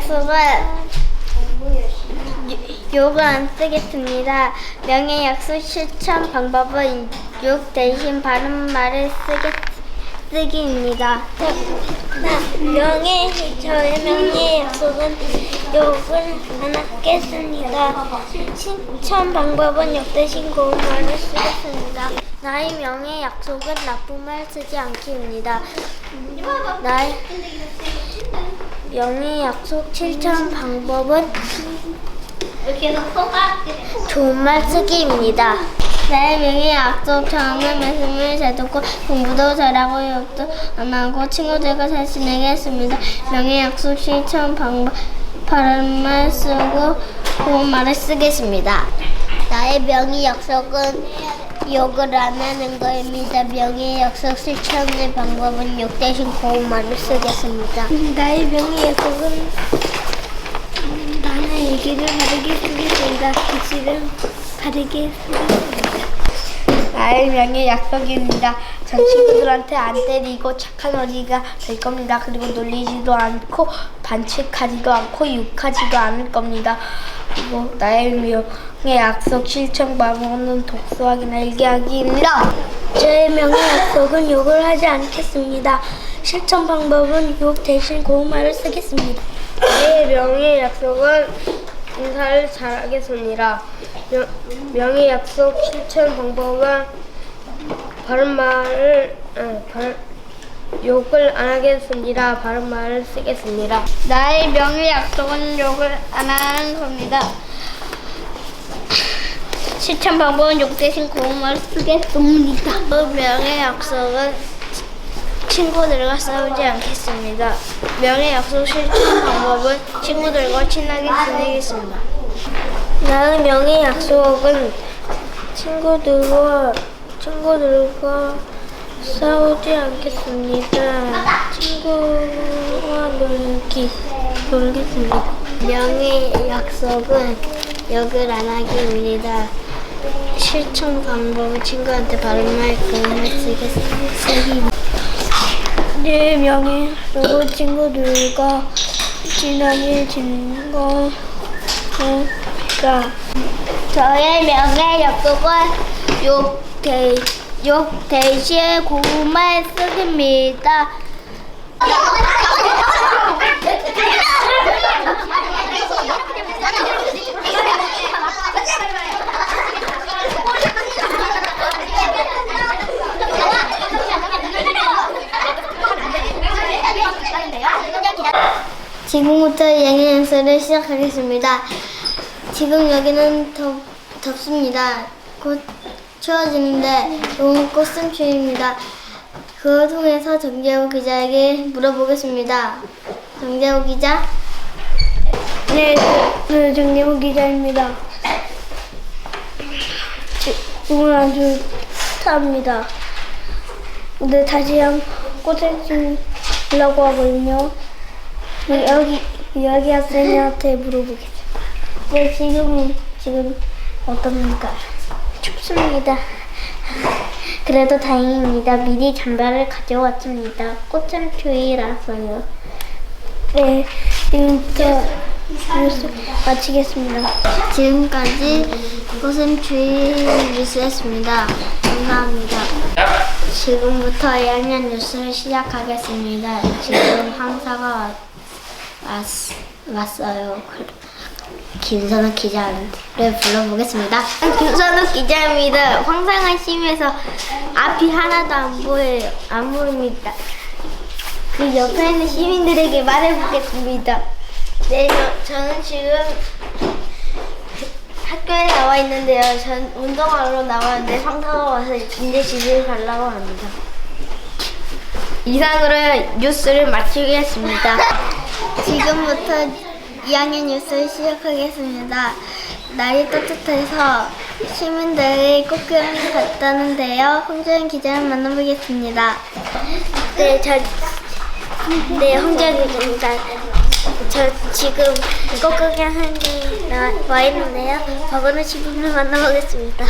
약속을 욕을 안 쓰겠습니다. 명예약속 실천 방법은 욕 대신 바른 말을 쓰겠, 쓰기입니다. 명예, 저의 명예약속은 욕을 안 하겠습니다. 실천 방법은 욕 대신 고운 말을 쓰겠습니다. 나의 명예약속은 나쁜 말 쓰지 않기입니다. 나의 명예 약속 실천 방법은 좋은 말 쓰기입니다. 나의 명예 약속 정말 말씀을 잘 듣고 공부도 잘하고 욕도 안 하고 친구들과 잘 지내겠습니다. 명예 약속 실천 방법 바른 말 쓰고 좋은 말을 쓰겠습니다. 나의 명예 약속은 욕을 안 하는 거입니다. 명예 약속 실천의 방법은 욕 대신 고운 말을 쓰겠습니다. 나의 명예 약속은 나는 얘기를 바르게 쓰겠습니다. 글씨를 바르게 쓰겠습니다. 나의 명예 약속입니다. 전 친구들한테 안 때리고 착한 어리가 될 겁니다. 그리고 놀리지도 않고 반칙하지도 않고 욕하지도 않을 겁니다. 그리고 나의 명예 약속 실천 방법은 독서하기나 일기하기입니다. 저의 명예 약속은 욕을 하지 않겠습니다. 실천 방법은 욕 대신 고운 말을 쓰겠습니다. 나의 명예 약속은 인사를 잘하겠습니다. 명, 명예 약속 실천 방법은 바른 말을 아, 바, 욕을 안 하겠습니다. 바른 말을 쓰겠습니다. 나의 명예 약속은 욕을 안 하는 겁니다. 실천 방법은 욕 대신 고운 말을 쓰겠습니다. 명예 약속은 친구들과 싸우지 않겠습니다. 명예 약속 실천 방법은 친구들과 친하게 지내겠습니다. 나의 명예 약속은 친구들과 친구들과 싸우지 않겠습니다. 친구와 놀기 놀겠습니다. 명예 약속은 욕을 안 하기입니다. 실천 방법은 친구한테 바른 말말 쓰겠습니다. 내 명예 약속은 친구들과 친하게 지내는 거니까 저의 명예 약속은 욕, 대, 욕 대신 고운 말 쓰기입니다. 지금부터 영예 연설을 시작하겠습니다. 지금 여기는 덥, 덥습니다. 곧 추워지는데 너무 꽃샘추위입니다. 그걸 통해서 정재호 기자에게 물어보겠습니다. 정재호 기자? 네, 네 정재호 기자입니다. 오늘 아주 습합니다. 근데 다시 한 꽃을 치려고 하거든요. 여기 여기 학생한테 물어보겠습니다. 네, 지금, 지금 어떻습니까? 춥습니다. 그래도 다행입니다. 미리 잠바를 가져왔습니다. 꽃샘추위라서요. 네, 지금부터 뉴스 마치겠습니다. 지금까지 꽃샘추위 뉴스였습니다. 감사합니다. 지금부터 2학년 뉴스를 시작하겠습니다. 지금 황사가 왔, 왔, 왔어요. 김선욱 기자를 불러보겠습니다. 김선욱 기자입니다. 황상한 심에서 앞이 하나도 안 보여요. 안 보입니다. 그 옆에 있는 시민들에게 말해보겠습니다. 네, 저, 저는 지금 학교에 나와 있는데요. 전 운동하러 나왔는데 상사가 와서 이제 집에 가려고 합니다. 이상으로 뉴스를 마치겠습니다. 지금부터 2학년 뉴스를 시작하겠습니다. 날이 따뜻해서 시민들이 꽃길을 갔다는데요. 홍재현 기자를 만나보겠습니다. 네, 저, 네, 홍재현 기자입니다. 저 지금 꽃구경하는 나와 있는데요. 박원호 시민을 만나보겠습니다.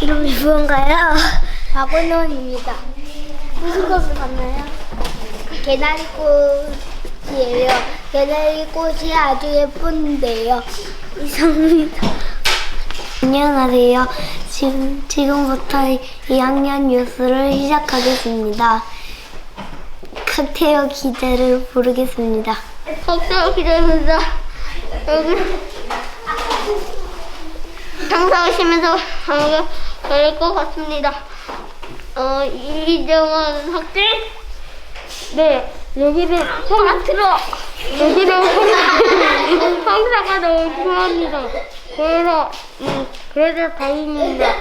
이름이 무언가요? 박원호입니다. 무슨 꽃을 봤나요? 개나리꽃 이에요. 개나리 꽃이 아주 예쁜데요. 이상입니다. 안녕하세요. 지금, 지금부터 2학년 뉴스를 시작하겠습니다. 칵테일 기자를 부르겠습니다. 칵테일 기자입니다. 여기 장사하시면서 하면 될것 같습니다. 어, 이정원 학생? 네, 여기는 황사트로 여기는 황사가 너무 좋아합니다. 그래서 음 그래서 다행입니다.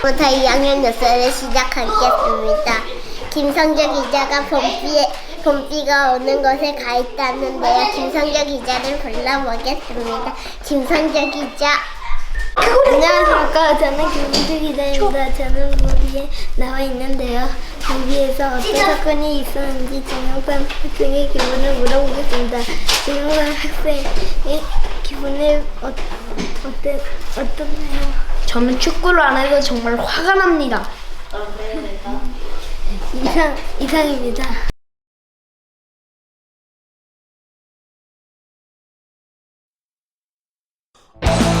부터 2학년 뉴스를 시작하겠습니다. 김성재 기자가 봄비에, 봄비가 오는 곳에 가 있다는데요. 김성재 기자를 불러보겠습니다. 김성재 기자. 안녕하십니까. 저는 김성재 기자입니다. 저는 봄비에 나와 있는데요. 봄비에서 어떤 사건이 있었는지 정영선 학생의 기분을 물어보겠습니다. 정영선 학생의 기분을 어, 어때, 어떻나요? 저는 축구를 안 해서 정말 화가 납니다. 이상, 이상입니다. Oh.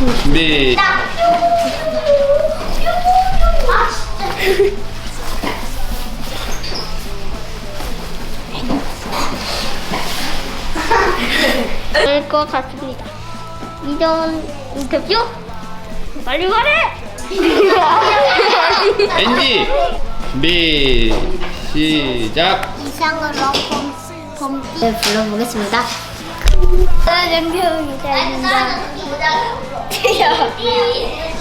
준비 될것 같습니다. 이전 인터뷰 빨리 말해. NG 준비 시작 이상으로 봄 네, 불러보겠습니다. 사랑해요, 기다 린다.